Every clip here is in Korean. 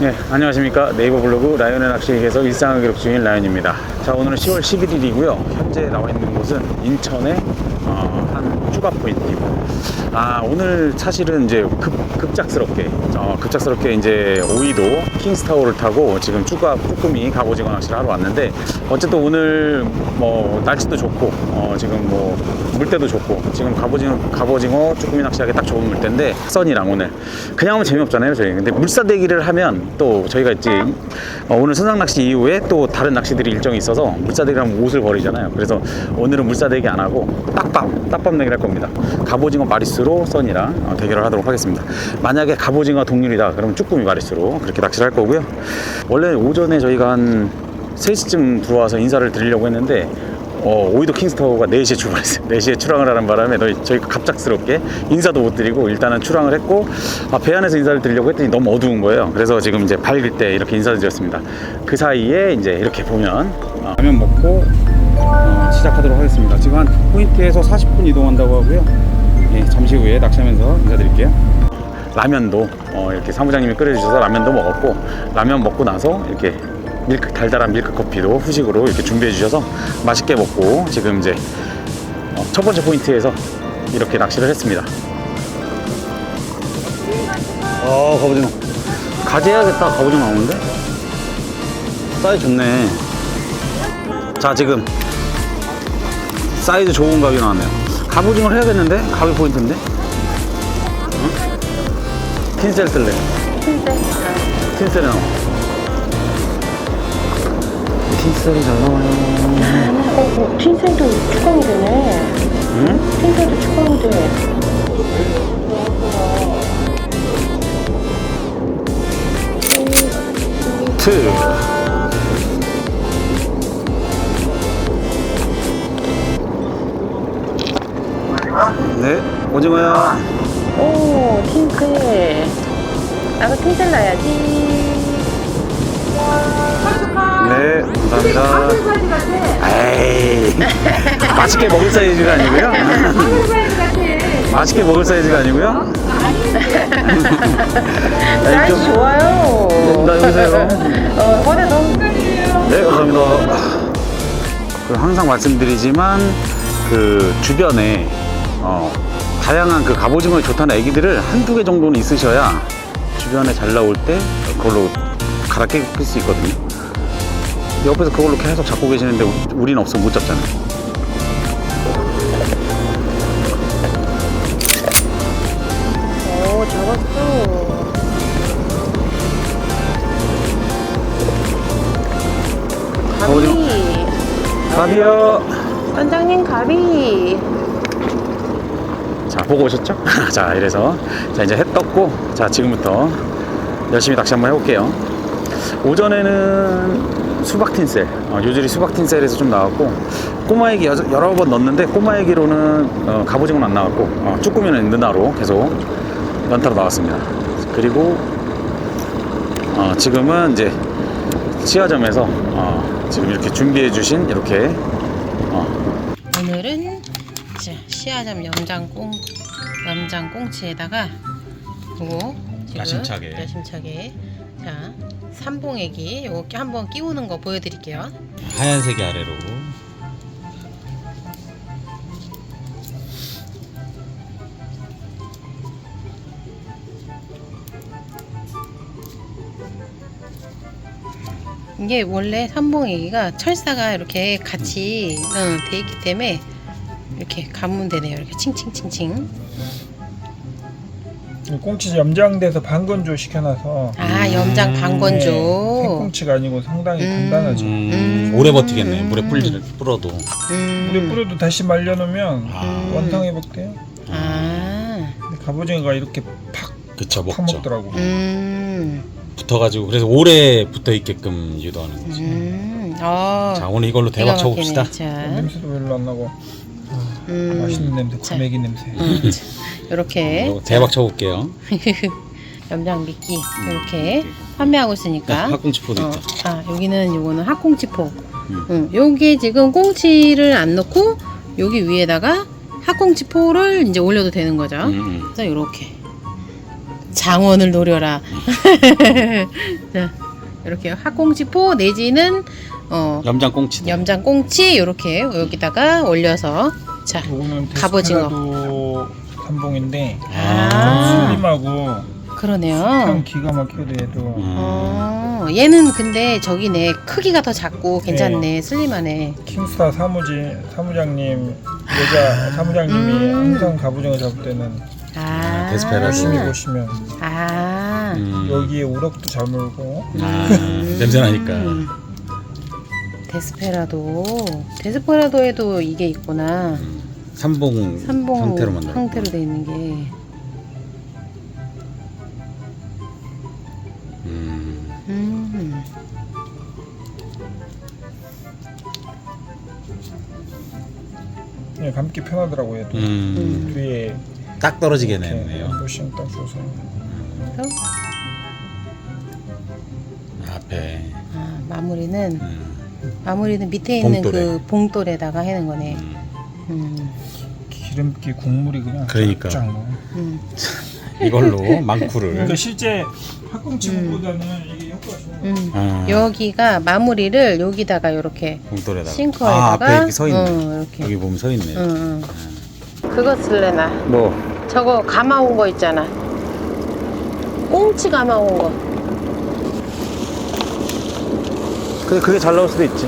네, 안녕하십니까. 네이버 블로그 라이언의 낚시에서 일상을 기록 중인 라이언입니다. 자, 오늘은 10월 11일이고요. 현재 나와 있는 곳은 인천의 어, 한 추가 포인트입니다. 아, 오늘 사실은 이제 급, 급작스럽게, 어, 급작스럽게 이제 오이도 킹스타워를 타고 지금 추가 쭈꾸미 갑오징어 낚시를 하러 왔는데 어쨌든 오늘 뭐 날씨도 좋고, 어, 지금 뭐 물때도 좋고, 지금 갑오징어, 갑오징어 쭈꾸미 낚시하기 딱 좋은 물때인데 선이랑 오늘 그냥 하면 재미없잖아요, 저희. 근데 물사대기를 하면 또 저희가 이제 어, 오늘 선상 낚시 이후에 또 다른 낚시들이 일정이 있어서 물사대기를 하면 옷을 버리잖아요. 그래서 오늘은 물사대기 안 하고 딱밤, 딱밤 내기를 할 겁니다. 갑오징어 마리수로 선이랑 어, 대결을 하도록 하겠습니다. 만약에 갑오징어 동률이다, 그러면 쭈꾸미 마리수로 그렇게 낚시를 할 거고요. 원래 오전에 저희가 한 3시쯤 들어와서 인사를 드리려고 했는데 어, 오이도 킹스타워가 4시에 출발했어요. 4시에 출항을 하는 바람에 저희가 갑작스럽게 인사도 못 드리고 일단은 출항을 했고 아, 배 안에서 인사를 드리려고 했더니 너무 어두운 거예요. 그래서 지금 이제 밝을 때 이렇게 인사를 드렸습니다. 그 사이에 이제 이렇게 보면 어, 라면 먹고 어, 시작하도록 하겠습니다. 지금 한 포인트에서 40분 이동한다고 하고요. 예, 잠시 후에 낚시하면서 인사드릴게요. 라면도 어, 이렇게 사무장님이 끓여주셔서 라면도 먹었고 라면 먹고 나서 이렇게 밀크 달달한 밀크 커피도 후식으로 이렇게 준비해 주셔서 맛있게 먹고 지금 이제 어, 첫 번째 포인트에서 이렇게 낚시를 했습니다. 어 갑오징어 가재해야겠다 갑오징어 나오는데 사이즈 좋네 자 지금 사이즈 좋은 가격이 나왔네요 갑오징어를 해야겠는데 가격 포인트인데 응? 틴셀 쓸래 틴셀이 나와 틴셀이 잘 나와요 어, 어, 틴셀도 축광이 되네. 응? 틴셀도 축광이 돼. 트 오징어야. 오, 틴셀. 나도 틴셀 나야지. 네, 감사합니다. 에이, 맛있게 먹을 사이즈가 아니고요. 맛있게 먹을 사이즈가 아니고요. 사이즈 좋아요. 나 여기서요. 어, 꺼내. 네, 감사합니다. 그 항상 말씀드리지만 그 주변에 어, 다양한 그 갑오징어에 좋다는 애기들을 한두 개 정도는 있으셔야 주변에 잘 나올 때 그걸로 갈아 낄수 있거든요. 옆에서 그걸로 계속 잡고 계시는데 우- 우리는 없으면 못 잡잖아요. 오, 잡았어. 가비. 가비요. 선장님 가비. 자 보고 오셨죠? 자 이래서 자 이제 해 떴고 자 지금부터 열심히 낚시 한번 해볼게요 오전에는 수박 틴셀 어, 요즐이 수박 틴셀에서 좀 나왔고 꼬마 애기 여, 여러 번 넣었는데 꼬마 애기로는 어, 갑오징어는 안 나왔고 어, 쭈꾸미는 느나로 계속 연타로 나왔습니다 그리고 어, 지금은 이제 시화점에서 어, 지금 이렇게 준비해 주신 이렇게 어, 오늘은 자, 시아점 염장꽁 염장 꽁치에다가 요거 지금 야심차게. 야심차게 자 삼봉애기 요거 끼- 한번 끼우는 거 보여드릴게요. 하얀색이 아래로 이게 원래 삼봉애기가 철사가 이렇게 같이 응, 돼 있기 때문에 이렇게 가면 되네요. 이렇게 칭칭칭칭. 꽁치 염장돼서 반건조 시켜놔서 아 염장 네, 방건조. 생꽁치가 아니고 상당히 음. 단단하죠. 음. 오래 버티겠네 물에 뿌리, 불어도 음. 물에 뿌려도 다시 말려놓으면 아. 원탕해 먹대요. 아. 근데 갑오징어가 이렇게 팍 그쵸 파먹더라고. 음. 붙어가지고 그래서 오래 붙어 있게끔 유도하는 거지 음. 아. 자 오늘 이걸로 대박 기가 쳐봅시다 자. 냄새도 별로 안 나고 음. 맛있는 냄새, 자. 과메기 냄새. 음, 이렇게 이거 대박 쳐볼게요 염장 미끼 이렇게 판매하고 있으니까 네, 학꽁치포도 어, 있다 아 여기는 요거는 학꽁치포 음. 응, 요게 지금 꽁치를 안 넣고 여기 위에다가 학꽁치포를 이제 올려도 되는 거죠 음, 음. 그래서 요렇게 장원을 노려라. 자, 이렇게 학꽁지포 내지는 어, 염장 꽁치. 염장 꽁치 이렇게 여기다가 올려서 자, 요거는 갑오징어. 삼봉인데 아. 슬림하고 그러네요. 참 기가 막혀도 얘도 음. 어, 얘는 근데 저기네 크기가 더 작고 괜찮네 슬림하네. 킹스타 사무지 사무장님 여자 사무장님이 음. 항상 갑오징어 잡을 때는 아, 데스페라도. 열심히 보시면 아, 음. 여기에 우럭도 잘 물고 아, 음. 냄새 나니까. 데스페라도 데스페라도에도 이게 있구나. 삼봉 삼봉 형태로 만들어. 형태로 돼 있는 게. 음. 음. 그냥 감기 편하더라고요 얘도 음. 뒤에 딱 떨어지게 이렇게 냈네요. 엠보싱 딱 줘서 그래서 앞에. 아, 마무리는 음. 마무리는 밑에 있는 봉돌에. 그 봉돌에다가 하는 거네. 음. 음. 기름기 국물이 그냥 그러니까. 쫙 나와. 음. 이걸로 망쿠를. 그러니까 실제 학꽁치보다는 이게 효과가 좋은 거예요. 음. 아, 여기가 마무리를 여기다가 이렇게 봉돌에다가. 아, 싱커에다가 앞에 이렇게 서 있네. 어, 이렇게. 여기 보면 서 있네. 응, 응. 그거 쓸래나? 뭐 저거 감아 온 거 있잖아. 꽁치 감아 온 거. 근데 그게 잘 나올 수도 있지.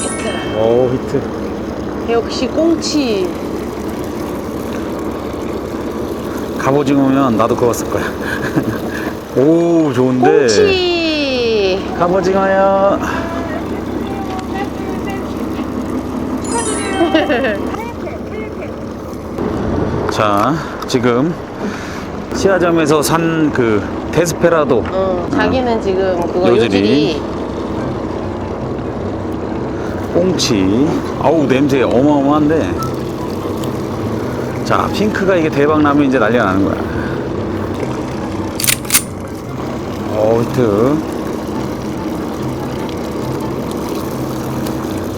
히트. 오 히트. 역시 꽁치. 갑오징어면 나도 그거 쓸 거야. 오 좋은데. 꽁치. 갑오징어요. 자 지금 시아점에서 산 그 데스페라도 어, 자기는 지금 그거 요즈리. 요즈리. 꽁치 아우 냄새 어마어마한데 자 핑크가 이게 대박 나면 이제 난리가 나는 거야 어 히트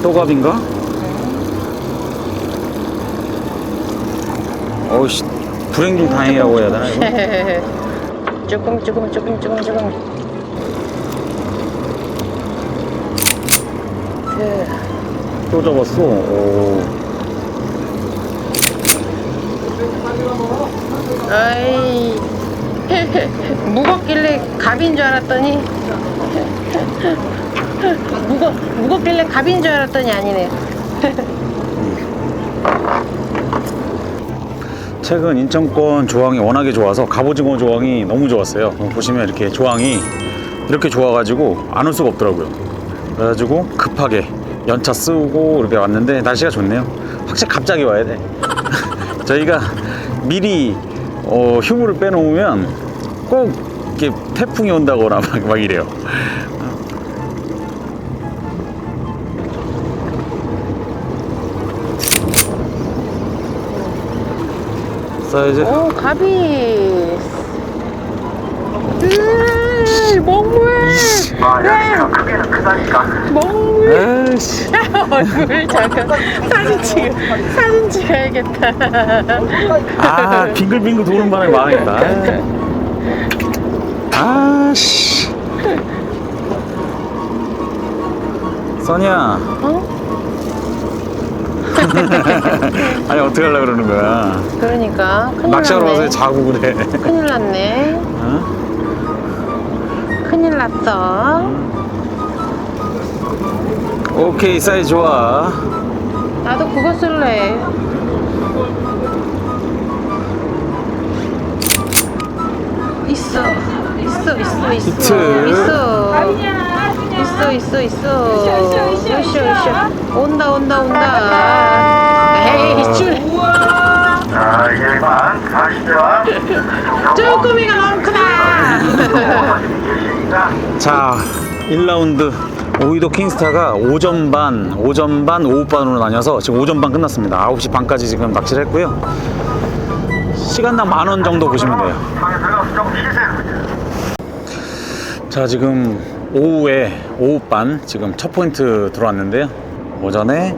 또갑인가? 어우씨 불행 중 다행이라고 해야 되나 이거? 조금 조금 조금 조금 조금. 그, 또 잡았어 오. 아이 무겁길래 갑인 줄 알았더니 무거 무겁길래 갑인 줄 알았더니 아니네. 최근 인천권 조항이 워낙에 좋아서 갑오징어 조항이 너무 좋았어요. 어, 보시면 이렇게 조항이 이렇게 좋아가지고 안 올 수가 없더라고요. 그래가지고 급하게 연차 쓰고 이렇게 왔는데 날씨가 좋네요. 확실히 갑자기 와야 돼. 저희가 미리 어, 휴무를 빼놓으면 꼭 이렇게 태풍이 온다거나 막, 막 이래요. 사이즈 오 갑이. 음, 먹물. 아, 크다니까. 에이씨. 얼굴 잠깐 사진 찍 사진 찍어야겠다. 아 빙글빙글 도는 바람에 망했다 아 씨 써니야 어? 아니 어떻게 하려고 그러는 거야 그러니까 큰일 낚시하러 와서 났네. 자고 그래 큰일 났네. 어? 큰일 났어. 오케이 사이즈 좋아 나도 그거 쓸래. 있어. 있어, 있어, 있어. 히트. 있어. 있어, 있어, 있어. 으쌰, 으쌰. 온다, 온다, 온다. 에이, 줄. 자, 이제만 가시죠. 쭈꾸미가 너무 크다. 계시니까. 자 1라운드. 오이도 킹스타가 오전 반, 오전 반, 오후 반으로 나뉘어서 지금 오전 반 끝났습니다. 9시 반까지 지금 낚시를 했고요. 시간당 만 원 정도 보시면 돼요. 자 지금 오후에 오후 반 지금 첫 포인트 들어왔는데요. 오전에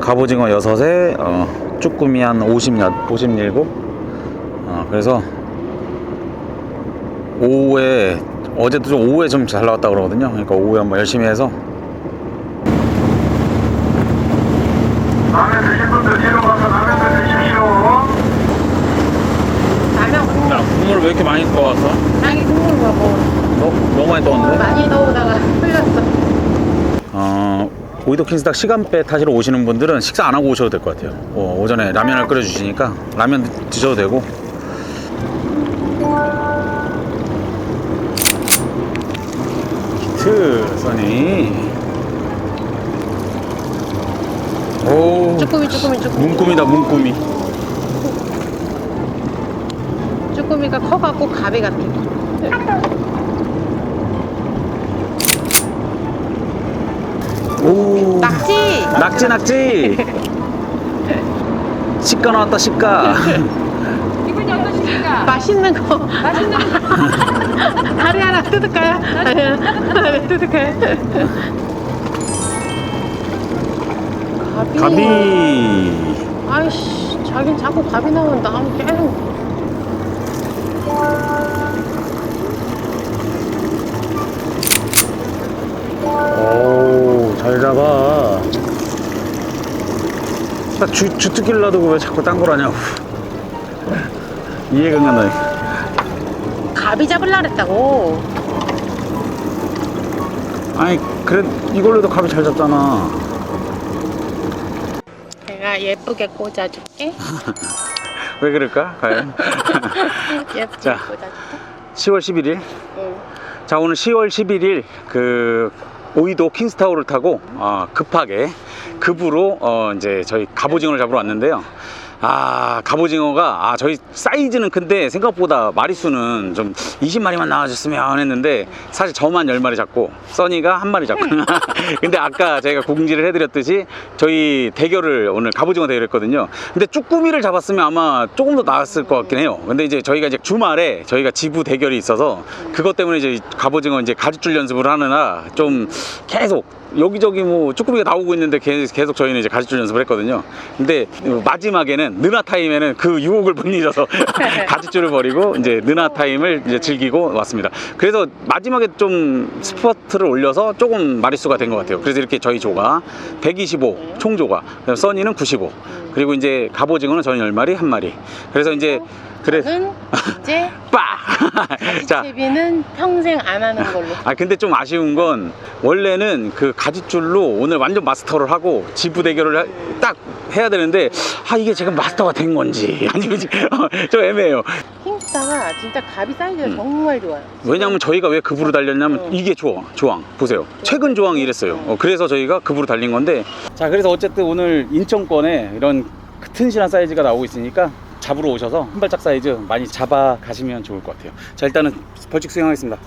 갑오징어 6에 어, 쭈꾸미 한 50여 57 어, 그래서 오후에 어제도 좀 오후에 좀 잘 나왔다 그러거든요 그러니까 오후에 한번 열심히 해서 라면 드실 분 드시러 가서 라면들 드십시오. 라면 국물. 야 국물을 왜 이렇게 많이 떠왔어? 자기 국물 봐 뭐. 너, 너무 많이 떠왔는데? 많이 넣어다가 흘렸어. 어, 오이도 킹스닥 시간배 타시러 오시는 분들은 식사 안 하고 오셔도 될 것 같아요. 어, 오전에 라면을 끓여주시니까 라면 드셔도 되고. 히트 써니. 오, 쭈꾸미 쭈꾸미 쭈꾸미. 문꿈이다 문꿈이. 쭈꾸미가 커갖고 가비 같아. 오, 낙지. 낙지 낙지. 식가 나왔다 식가. 어떠십니까? 맛있는 거. 맛있는 다리 하나 뜯을까요? 다리 하나 뜯을까요? 가비. 가비. 아이씨, 자긴 자꾸 가비 나온다. 아무 계속. 오, 잘 잡아. 딱 주, 주특기를 놔두고 왜 자꾸 딴걸 하냐고. 이해가 안 가네. 가비 잡으려 그랬다고. 아니, 그래, 이걸로도 갑이 잘 잡잖아. 내가 예쁘게 꽂아줄게. 왜 그럴까? 과연? 예쁘게 자. 꽂아줄게. 10월 11일. 응. 자, 오늘 10월 11일 그 오이도 킹스타워를 타고 어, 급하게 급으로 어, 이제 저희 갑오징어를 잡으러 왔는데요. 아, 갑오징어가 아, 저희 사이즈는 큰데 생각보다 마리수는 좀 20마리만 나와줬으면 했는데 사실 저만 10마리 잡고 써니가 한 마리 잡고 근데 아까 제가 공지를 해드렸듯이 저희 대결을 오늘 갑오징어 대결 했거든요. 근데 쭈꾸미를 잡았으면 아마 조금 더 나았을 것 같긴 해요. 근데 이제 저희가 이제 주말에 저희가 지부 대결이 있어서 그것 때문에 이제 갑오징어 이제 가지줄 연습을 하느라 좀 계속 여기저기 뭐 쭈꾸미가 나오고 있는데 계- 계속 저희는 이제 가지줄 연습을 했거든요. 근데 마지막에는 느나 타임에는 그 유혹을 못 잊어서 가지줄을 버리고 이제 느나 타임을 이제 즐기고 왔습니다. 그래서 마지막에 좀 스퍼트를 올려서 조금 마리수가 된 것 같아요. 그래서 이렇게 저희 조가 125 총조가 써니는 95 그리고 이제 갑오징어는 저는 10마리 한 마리. 그래서 이제 그래 저는 이제 빠. 자, 채비는 평생 안 하는 걸로. 아 근데 좀 아쉬운 건 원래는 그 가지줄로 오늘 완전 마스터를 하고 지부 대결을 하- 딱 해야 되는데 아 이게 지금 마스터가 된 건지 아니면 지금 어, 좀 애매해요. 킹스타가 진짜 가비 사이즈가 음. 정말 좋아요. 왜냐면 저희가 왜 급으로 달렸냐면 음. 이게 조항, 조항 보세요. 최근 조항이 이랬어요. 어, 그래서 저희가 급으로 달린 건데 자 그래서 어쨌든 오늘 인천권에 이런 그 튼실한 사이즈가 나오고 있으니까 잡으러 오셔서 한 발짝 사이즈 많이 잡아 가시면 좋을 것 같아요. 자 일단은 벌칙 수행하겠습니다.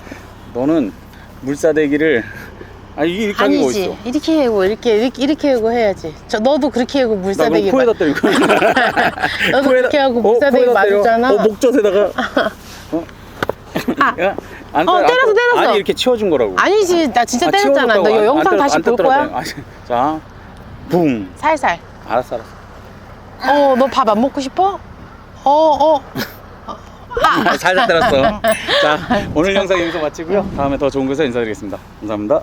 너는 물사대기를 아 이게 이렇게 하는 거 아니지. 있어. 이렇게 해고 이렇게 이렇게 이렇게 해고 해야지. 저 너도 그렇게 해고 나 물사대기. 너무 코에다 봐. 때리고 너도 그렇게 하고 어, 물사대기 코에다 때려. 맞았잖아. 어 목젖에다가 어? 아. 야, 안 어, 때려, 안 때렸어, 때려. 때렸어. 아니 이렇게 치워준 거라고 아니지. 나 진짜 아, 때렸잖아. 너 안- 안 영상 다시 안 볼. 거야? 아, 자, 붕. 살살. 알았어, 알았어. 어, 너 밥 안 먹고 싶어? 어, 어. 아, 살살 때렸어. 자, 오늘 영상 여기서 마치고요. 다음에 더 좋은 곳에서 인사드리겠습니다. 감사합니다.